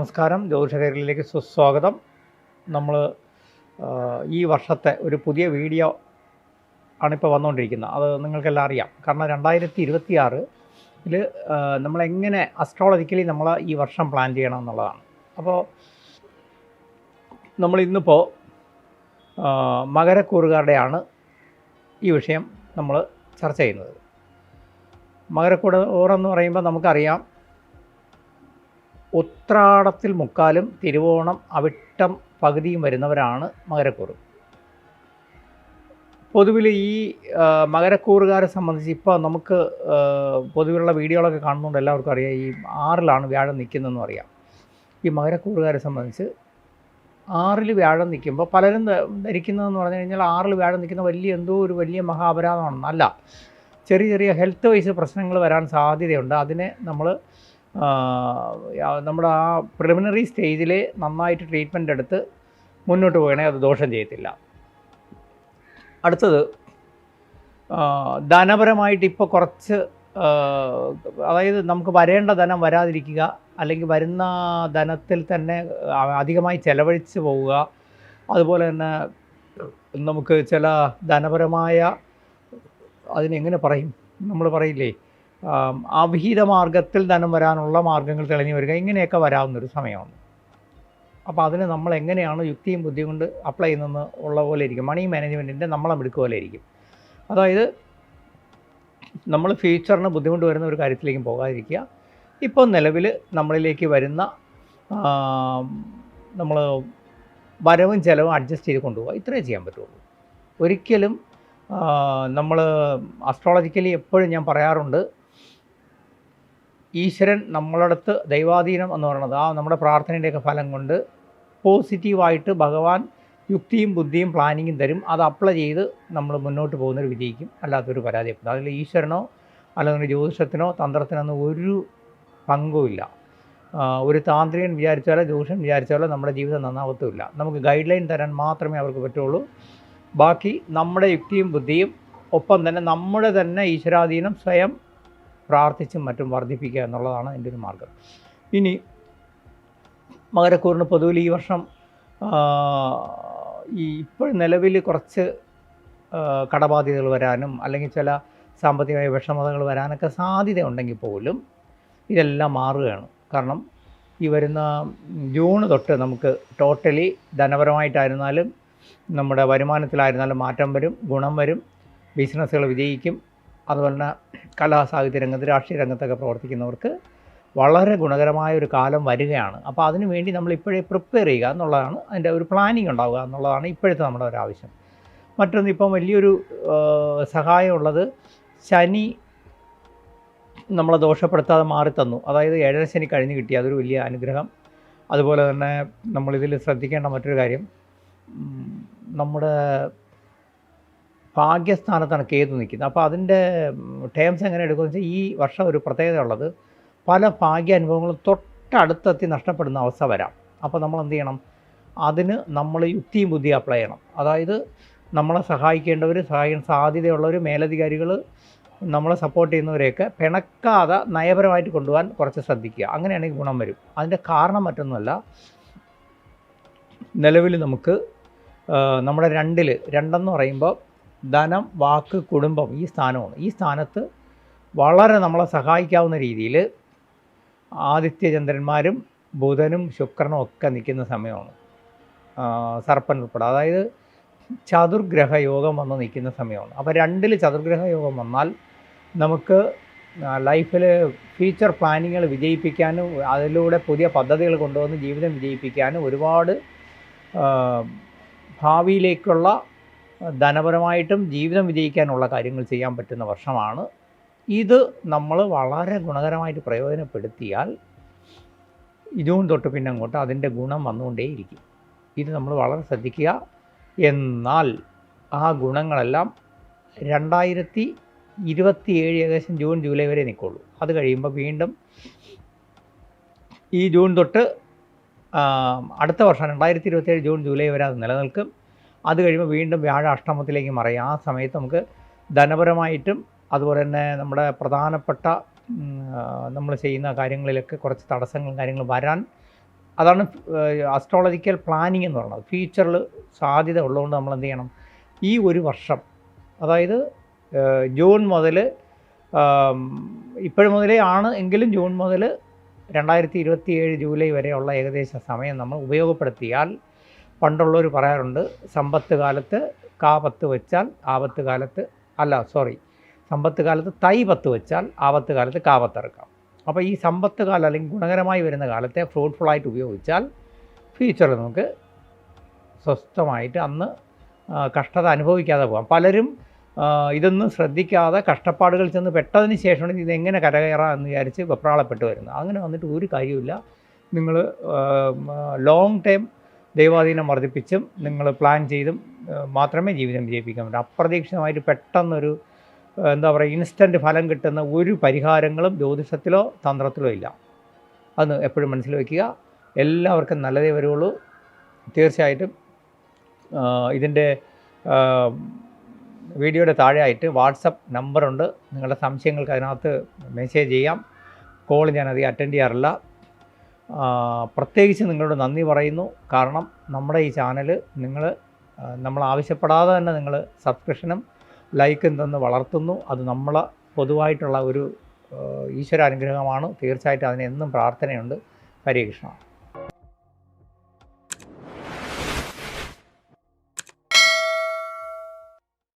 നമസ്കാരം. ജ്യോതിഷകരിലേക്ക് സുസ്വാഗതം നമ്മൾ ഈ വർഷത്തെ ഒരു പുതിയ വീഡിയോ ആണിപ്പോൾ വന്നുകൊണ്ടിരിക്കുന്നത് അത് നിങ്ങൾക്കെല്ലാം അറിയാം. കാരണം രണ്ടായിരത്തി ഇരുപത്തി ആറിൽ നമ്മളെങ്ങനെ അസ്ട്രോളജിക്കലി നമ്മൾ ഈ വർഷം പ്ലാൻ ചെയ്യണം എന്നുള്ളതാണ്. അപ്പോൾ നമ്മൾ ഇന്നിപ്പോൾ മകരക്കൂറുകാരുടെയാണ് ഈ വിഷയം നമ്മൾ ചർച്ച ചെയ്യുന്നത്. മകരക്കൂട ഓറെന്ന് പറയുമ്പോൾ നമുക്കറിയാം ഉത്രാടത്തിൽ മുക്കാലും തിരുവോണം അവിട്ടം പകുതിയും വരുന്നവരാണ് മകരക്കൂറ്. പൊതുവിൽ ഈ മകരക്കൂറുകാരെ സംബന്ധിച്ച് ഇപ്പോൾ നമുക്ക് പൊതുവിലുള്ള വീഡിയോകളൊക്കെ കാണുന്നതുകൊണ്ട് എല്ലാവർക്കും അറിയാം ഈ ആറിലാണ് വ്യാഴം നിൽക്കുന്നതെന്ന് അറിയാം. ഈ മകരക്കൂറുകാരെ സംബന്ധിച്ച് ആറിൽ വ്യാഴം നിൽക്കുമ്പോൾ പലരും ധരിക്കുന്നതെന്ന് പറഞ്ഞു കഴിഞ്ഞാൽ ആറിൽ വ്യാഴം നിൽക്കുന്ന വലിയ എന്തോ ഒരു വലിയ മഹാപരാധമാണെന്നല്ല. ചെറിയ ചെറിയ ഹെൽത്ത് വൈസ് പ്രശ്നങ്ങൾ വരാൻ സാധ്യതയുണ്ട്. അതിനെ നമ്മൾ നമ്മുടെ ആ പ്രിലിമിനറി സ്റ്റേജിൽ നന്നായിട്ട് ട്രീറ്റ്മെന്റ് എടുത്ത് മുന്നോട്ട് പോകണമെങ്കിൽ അത് ദോഷം ചെയ്യത്തില്ല. അടുത്തത് ധനപരമായിട്ട് ഇപ്പോൾ കുറച്ച് അതായത് നമുക്ക് വരേണ്ട ധനം വരാതിരിക്കുക അല്ലെങ്കിൽ വരുന്ന ധനത്തിൽ തന്നെ അധികമായി ചെലവഴിച്ച് പോവുക അതുപോലെ തന്നെ നമുക്ക് ചില ധനപരമായ അതിനെങ്ങനെ പറയും? നമ്മൾ പറയില്ലേ? അവിഹിത മാർഗത്തിൽ ധനം വരാനുള്ള മാർഗങ്ങൾ തെളിഞ്ഞു വരിക. ഇങ്ങനെയൊക്കെ വരാവുന്നൊരു സമയമാണ്. അപ്പോൾ അതിന് നമ്മൾ എങ്ങനെയാണ് യുക്തിയും ബുദ്ധിയും കൊണ്ട് അപ്ലൈ ചെയ്യുന്നത് ഉള്ള പോലെ ഇരിക്കും. മണി മാനേജ്മെന്റിന്റെ നമ്മളെ മിടുക്ക് പോലെ ഇരിക്കും. അതായത് നമ്മൾ ഫ്യൂച്ചറിന് ബുദ്ധിമുട്ട് വരുന്ന ഒരു കാര്യത്തിലേക്കും പോകാതിരിക്കുക. ഇപ്പോൾ നിലവിൽ നമ്മളിലേക്ക് വരുന്ന നമ്മൾ വരവും ചിലവും അഡ്ജസ്റ്റ് ചെയ്ത് കൊണ്ടുപോകുക ഇത്രയേ ചെയ്യാൻ പറ്റുള്ളൂ. ഒരിക്കലും നമ്മൾ അസ്ട്രോളജിക്കലി എപ്പോഴും ഞാൻ പറയാറുണ്ട് ഈശ്വരൻ നമ്മളടുത്ത് ദൈവാധീനം എന്ന് പറയുന്നത് ആ നമ്മുടെ പ്രാർത്ഥനയുടെയൊക്കെ ഫലം കൊണ്ട് പോസിറ്റീവായിട്ട് ഭഗവാൻ യുക്തിയും ബുദ്ധിയും പ്ലാനിങ്ങും തരും. അത് അപ്ലൈ ചെയ്ത് നമ്മൾ മുന്നോട്ട് പോകുന്നൊരു വിജയിക്കും അല്ലാത്തൊരു പരാജയപ്പെടും അതിൽ ഈശ്വരനോ അല്ലെങ്കിൽ ജ്യോതിഷത്തിനോ തന്ത്രത്തിനൊന്നും ഒരു പങ്കുമില്ല ഒരു താന്ത്രികൻ വിചാരിച്ചാലോ ജ്യോതിഷൻ വിചാരിച്ചാലോ നമ്മുടെ ജീവിതം നന്നാവത്തുമില്ല. നമുക്ക് ഗൈഡ് ലൈൻ തരാൻ മാത്രമേ അവർക്ക് പറ്റുള്ളൂ. ബാക്കി നമ്മുടെ യുക്തിയും ബുദ്ധിയും ഒപ്പം തന്നെ നമ്മുടെ തന്നെ ഈശ്വരാധീനം സ്വയം പ്രാർത്ഥിച്ചും മറ്റും വർദ്ധിപ്പിക്കുക എന്നുള്ളതാണ് എന്റെ ഒരു മാർഗം. ഇനി മകരക്കൂറിന് പൊതുവിൽ ഈ വർഷം ഈ ഇപ്പോൾ നിലവിൽ കുറച്ച് കടബാധ്യതകൾ വരാനും അല്ലെങ്കിൽ ചില സാമ്പത്തികമായ വിഷമതകൾ വരാനൊക്കെ സാധ്യത ഉണ്ടെങ്കിൽ പോലും ഇതെല്ലാം മാറുകയാണ്. കാരണം ഈ വരുന്ന ജൂൺ തൊട്ട് നമുക്ക് ടോട്ടലി ധനപരമായിട്ടായിരുന്നാലും നമ്മുടെ വരുമാനത്തിലായിരുന്നാലും മാറ്റം വരും ഗുണം വരും ബിസിനസ്സുകൾ വിജയിക്കും അതുപോലെ തന്നെ കലാ സാഹിത്യ രംഗത്ത് രാഷ്ട്രീയ രംഗത്തൊക്കെ പ്രവർത്തിക്കുന്നവർക്ക് വളരെ ഗുണകരമായ ഒരു കാലം വരികയാണ്. അപ്പോൾ അതിനു വേണ്ടി നമ്മൾ ഇപ്പോഴേ പ്രിപ്പയർ ചെയ്യുക എന്നുള്ളതാണ് അതിന്റെ ഒരു പ്ലാനിങ് ഉണ്ടാവുക എന്നുള്ളതാണ് ഇപ്പോഴത്തെ നമ്മുടെ ഒരു ആവശ്യം. മറ്റൊന്ന് ഇപ്പം വലിയൊരു സഹായമുള്ളത് ശനി നമ്മളെ ദോഷപ്പെടുത്താതെ മാറി തന്നു അതായത് ഏഴര ശനി കഴിഞ്ഞ് കിട്ടി അതൊരു വലിയ അനുഗ്രഹം. അതുപോലെ തന്നെ നമ്മളിതിൽ ശ്രദ്ധിക്കേണ്ട മറ്റൊരു കാര്യം നമ്മുടെ ഭാഗ്യസ്ഥാനത്താണ് കേതു നിൽക്കുന്നത്. അപ്പോൾ അതിന്റെ ടേംസ് എങ്ങനെ എടുക്കുമെന്ന് വെച്ചാൽ ഈ വർഷം ഒരു പ്രത്യേകത ഉള്ളത് പല ഭാഗ്യ അനുഭവങ്ങളും തൊട്ടടുത്തെത്തി നഷ്ടപ്പെടുന്ന അവസ്ഥ വരാം. അപ്പോൾ നമ്മൾ എന്ത് ചെയ്യണം? അതിന് നമ്മൾ യുക്തിയും ബുദ്ധിയും അപ്ലൈ ചെയ്യണം. അതായത് നമ്മളെ സഹായിക്കേണ്ടവർ സഹായിക്കാൻ സാധ്യതയുള്ളവർ മേലധികാരികൾ നമ്മളെ സപ്പോർട്ട് ചെയ്യുന്നവരെയൊക്കെ പിണക്കാതെ നയപരമായിട്ട് കൊണ്ടുപോകാൻ കുറച്ച് ശ്രദ്ധിക്കുക. അങ്ങനെയാണെങ്കിൽ ഗുണം വരും. അതിന്റെ കാരണം മറ്റൊന്നുമല്ല നിലവിൽ നമുക്ക് നമ്മുടെ രണ്ടിൽ രണ്ടെന്ന് പറയുമ്പോൾ ധനം വാക്ക് കുടുംബം ഈ സ്ഥാനമാണ്. ഈ സ്ഥാനത്ത് വളരെ നമ്മളെ സഹായിക്കാവുന്ന രീതിയിൽ ആദിത്യചന്ദ്രന്മാരും ബുധനും ശുക്രനും ഒക്കെ നിൽക്കുന്ന സമയമാണ്. സർപ്പൻ ഉൾപ്പെടെ. അതായത് ചതുർഗ്രഹ യോഗം വന്ന് നിൽക്കുന്ന സമയമാണ്. അപ്പോൾ രണ്ടിൽ ചതുർഗ്രഹ യോഗം വന്നാൽ നമുക്ക് ലൈഫിൽ ഫ്യൂച്ചർ പ്ലാനിങ്ങൾ വിജയിപ്പിക്കാനും അതിലൂടെ പുതിയ പദ്ധതികൾ കൊണ്ടുവന്ന് ജീവിതം വിജയിപ്പിക്കാനും ഒരുപാട് ഭാവിയിലേക്കുള്ള ധനപരമായിട്ടും ജീവിതം വിജയിക്കാനുള്ള കാര്യങ്ങൾ ചെയ്യാൻ പറ്റുന്ന വർഷമാണ്. ഇത് നമ്മൾ വളരെ ഗുണകരമായിട്ട് പ്രയോജനപ്പെടുത്തിയാൽ ഇതും തൊട്ട് പിന്നെ അങ്ങോട്ട് അതിന്റെ ഗുണം വന്നുകൊണ്ടേയിരിക്കും. ഇത് നമ്മൾ വളരെ ശ്രദ്ധിക്കുക. എന്നാൽ ആ ഗുണങ്ങളെല്ലാം രണ്ടായിരത്തി ഇരുപത്തിയേഴ് ഏകദേശം ജൂൺ ജൂലൈ വരെ നിൽക്കുള്ളൂ. അത് കഴിയുമ്പോൾ വീണ്ടും ഈ ജൂൺ തൊട്ട് അടുത്ത വർഷം രണ്ടായിരത്തി ഇരുപത്തിയേഴ് ജൂൺ ജൂലൈ വരെ അത് നിലനിൽക്കും. അത് കഴിയുമ്പോൾ വീണ്ടും വ്യാഴാഷ്ടമത്തിലേക്ക് മറയും. ആ സമയത്ത് നമുക്ക് ധനപരമായിട്ടും അതുപോലെ തന്നെ നമ്മുടെ പ്രധാനപ്പെട്ട നമ്മൾ ചെയ്യുന്ന കാര്യങ്ങളിലൊക്കെ കുറച്ച് തടസ്സങ്ങളും കാര്യങ്ങളും വരാൻ അതാണ് അസ്ട്രോളജിക്കൽ പ്ലാനിങ് എന്ന് പറയുന്നത്. ഫ്യൂച്ചറിൽ സാധ്യത ഉള്ളതുകൊണ്ട് നമ്മൾ എന്ത് ചെയ്യണം? ഈ ഒരു വർഷം അതായത് ജൂൺ മുതൽ ഇപ്പോഴും മുതലേ ആണ് എങ്കിലും ജൂൺ മുതൽ രണ്ടായിരത്തി ഇരുപത്തി ഏഴ് ജൂലൈ വരെയുള്ള ഏകദേശ സമയം നമ്മൾ ഉപയോഗപ്പെടുത്തിയാൽ പണ്ടുള്ളവർ പറയാറുണ്ട് സമ്പത്ത് കാലത്ത് കാപത്ത് വെച്ചാൽ ആപത്ത് കാലത്ത് അല്ല സോറി സമ്പത്ത് കാലത്ത് തൈ പത്ത് വെച്ചാൽ ആപത്ത് കാലത്ത് കാപത്തിറക്കാം അപ്പോൾ ഈ സമ്പത്ത് കാലം അല്ലെങ്കിൽ ഗുണകരമായി വരുന്ന കാലത്തെ ഫ്രൂട്ട്ഫുള്ളായിട്ട് ഉപയോഗിച്ചാൽ ഫ്യൂച്ചറിൽ നമുക്ക് സ്വസ്ഥമായിട്ട് അന്ന് കഷ്ടത അനുഭവിക്കാതെ പോകാം. പലരും ഇതൊന്നും ശ്രദ്ധിക്കാതെ കഷ്ടപ്പാടുകൾ ചെന്ന് പെട്ടതിന് ശേഷമാണ് ഇതെങ്ങനെ കരകയറാം എന്ന് വിചാരിച്ച് വെപ്രാളപ്പെട്ട് വരുന്നത്. അങ്ങനെ വന്നിട്ട് ഒരു കാര്യമില്ല നിങ്ങൾ ലോങ് ടൈം ദൈവാധീനം വർദ്ധിപ്പിച്ചും നിങ്ങൾ പ്ലാൻ ചെയ്തും മാത്രമേ ജീവിതം വിജയിപ്പിക്കാൻ പറ്റൂ. അപ്രതീക്ഷിതമായിട്ട് പെട്ടെന്നൊരു എന്താ പറയുക ഇൻസ്റ്റന്റ് ഫലം കിട്ടുന്ന ഒരു പരിഹാരങ്ങളും ജ്യോതിഷത്തിലോ തന്ത്രത്തിലോ ഇല്ല. അന്ന് എപ്പോഴും മനസ്സിൽ വയ്ക്കുക. എല്ലാവർക്കും നല്ലതേ വരുള്ളൂ. തീർച്ചയായിട്ടും ഇതിന്റെ വീഡിയോയുടെ താഴെയായിട്ട് വാട്സപ്പ് നമ്പറുണ്ട്. നിങ്ങളുടെ സംശയങ്ങൾക്ക് അതിനകത്ത് മെസ്സേജ് ചെയ്യാം. കോൾ ഞാൻ അധികം അറ്റൻഡ് ചെയ്യാറില്ല. പ്രത്യേകിച്ച് നിങ്ങളോട് നന്ദി പറയുന്നു. കാരണം നമ്മുടെ ഈ ചാനൽ നിങ്ങൾ നമ്മൾ ആവശ്യപ്പെടാതെ തന്നെ നിങ്ങൾ സബ്സ്ക്രിപ്ഷനും ലൈക്കും തന്ന് വളർത്തുന്നു. അത് നമ്മൾ പൊതുവായിട്ടുള്ള ഒരു ഈശ്വരാനുഗ്രഹമാണ്. തീർച്ചയായിട്ടും അതിനെന്നും പ്രാർത്ഥനയുണ്ട്. ഹരേ കൃഷ്ണ.